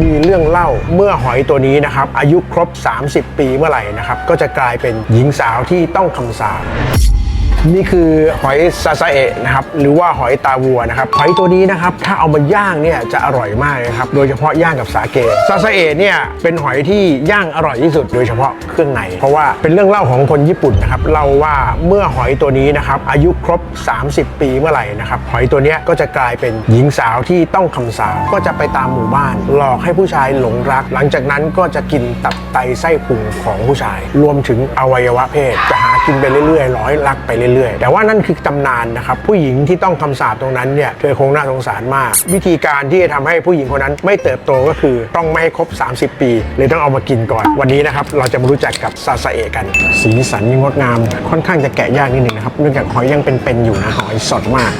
มีเรื่องเล่าเมื่อหอยตัวนี้นะครับ อายุครบ 30 ปีเมื่อไหร่นะครับ ก็จะกลายเป็นหญิงสาวที่ต้องคำสาป นี่คือหอยซาซาเอะนะครับหรือว่าหอยตาวัวนะครับหอยตัวนี้นะครับถ้าเอามาย่างเนี่ยจะอร่อยมากเลยครับโดยเฉพาะย่างกับสาเกซาซาเอะเนี่ยเป็นหอยที่ย่างอร่อยที่สุด โดยเฉพาะเครื่องในเพราะว่าเป็นเรื่องเล่าของคนญี่ปุ่นนะครับเล่าว่าเมื่อหอยตัวนี้นะครับอายุครบ 30 ปีเมื่อไหร่นะครับหอยตัวนี้ก็จะกลายเป็นหญิงสาวที่ต้องคำสาปก็จะไปตามหมู่บ้าน หลอกให้ผู้ชายหลงรัก หลังจากนั้นก็จะกินตับไตไส้พุงของผู้ชาย รวมถึงอวัยวะเพศ จะหากินไปเรื่อยๆร้อยรักไปเรื่อยๆ แต่ว่านั่นคือตำนานนะครับผู้หญิงที่ต้องคำสาปตรงนั้นเนี่ยเธอคงน่าสงสารมาก วิธีการที่จะทำให้ผู้หญิงคนนั้นไม่เติบโตก็คือต้องไม่ให้ครบ 30 ปีเลยต้องเอามากินก่อน วันนี้นะครับเราจะมารู้จักกับซาซาเอะกัน สีสันงงดงาม ค่อนข้างจะแกะยากนิดนึงนะครับเนื่องจากหอยยังเป็นๆอยู่นะหอยสดมาก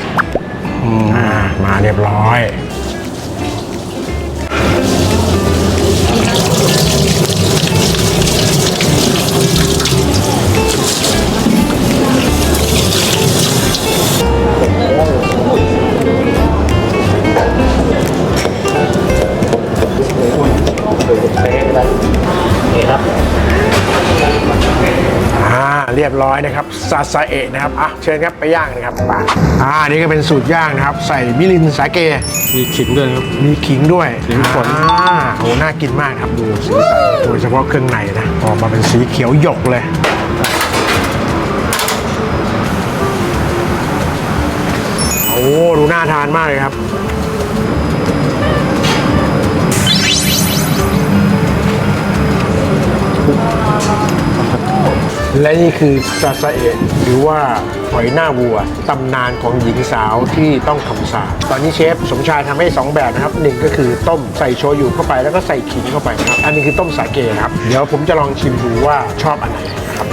มาเรียบร้อย อ่าเรียบร้อยนะครับซาซาเอะนะครับอะเชิญครับไปย่างนะครับไปอ่านี่ก็เป็นสูตรย่างนะครับ ใส่มิรินสาเก มีขิงด้วยนะครับ มีขิงด้วยขิงฝน อ่าโหน่ากินมากครับดูสีสันโดยเฉพาะเครื่องในนะออกมาเป็นสีเขียวหยกเลย โอ้ดูน่าทานมากเลยครับ และนี่คือซาซาเอะหรือว่าหอยหน้าวัวตำนานของหญิงสาวที่ต้องคำสาปตอนนี้เชฟสมชายทำให้ 2 แบบนะครับหนึ่งก็คือต้มใส่โชยุเข้าไปแล้วก็ใส่ขิงเข้าไปนะครับ อันนี้คือต้มสาเกนะครับ เดี๋ยวผมจะลองชิมดูว่าชอบอันไหนนะครับ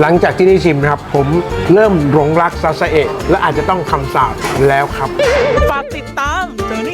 หลังจากที่ได้ชิมนะครับ ผมเริ่มหลงรักซาซาเอะและอาจจะต้องคำสาปแล้วครับ ฝากติดตาม Journey